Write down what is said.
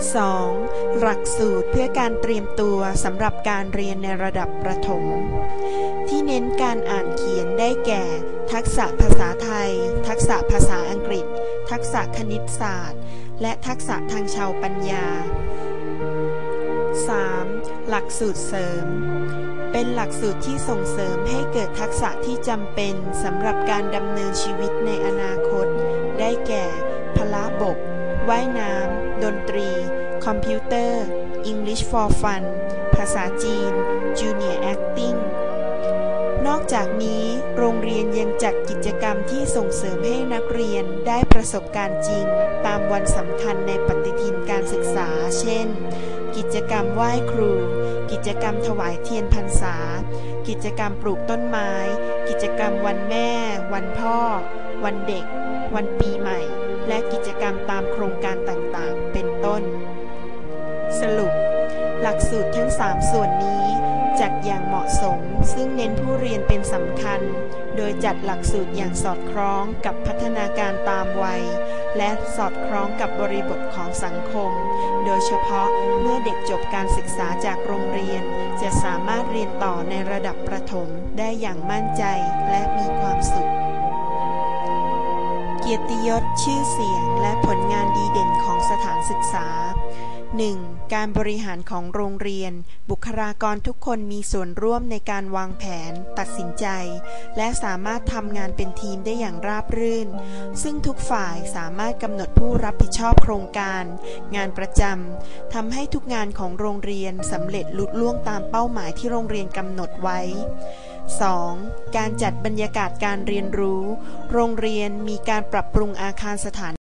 2. หลักสูตรเพื่อการเตรียมตัวสำหรับการเรียนในระดับประถม ที่เน้นการอ่านเขียนได้แก่ ทักษะภาษาไทย ทักษะภาษาอังกฤษ ทักษะคณิตศาสตร์ และทักษะทางชาวปัญญา 3. หลักสูตรเสริม เป็นหลักสูตรที่ส่งเสริมให้เกิดทักษะที่จำเป็นสำหรับการดำเนินชีวิตในอนาคต ได้แก่ พละบก ว่ายน้ำ ดนตรี คอมพิวเตอร์ English for Fun ภาษาจีน Junior Acting นอกจากนี้โรงเรียนยังจัดกิจกรรมที่ส่งเสริมให้นักเรียนได้ประสบการณ์จริง ตามวันสำคัญในปฏิทินการศึกษา เช่น กิจกรรมไหว้ครู กิจกรรมถวายเทียนพรรษา กิจกรรมปลูกต้นไม้ กิจกรรมวันแม่ วันพ่อ วันเด็ก วันปีใหม่ และกิจกรรมตามโครงการต่างๆ ต้น สรุป หลักสูตรทั้ง 3 ส่วนนี้จัดอย่างเหมาะสม ซึ่งเน้นผู้เรียนเป็นสำคัญ โดยจัดหลักสูตรอย่างสอดคล้องกับพัฒนาการตามวัย และสอดคล้องกับบริบทของสังคม โดยเฉพาะเมื่อเด็กจบการศึกษาจากโรงเรียน จะสามารถเรียนต่อในระดับประถมได้อย่างมั่นใจและมีความสุข เกียรติยศชื่อเสียงและผลงานดีเด่นของส 1. การบริหารของโรงเรียน บุคลากรทุกคนมีส่วนร่วมในการวางแผน ตัดสินใจ และสามารถทำงานเป็นทีมได้อย่างราบรื่น ซึ่งทุกฝ่ายสามารถกำหนดผู้รับผิดชอบโครงการ งานประจำทำให้ทุกงานของโรงเรียนสำเร็จลุล่วงตามเป้าหมายที่โรงเรียนกำหนดไว้ 2. การจัดบรรยากาศการเรียนรู้ โรงเรียนมีการปรับปรุงอาคารสถาน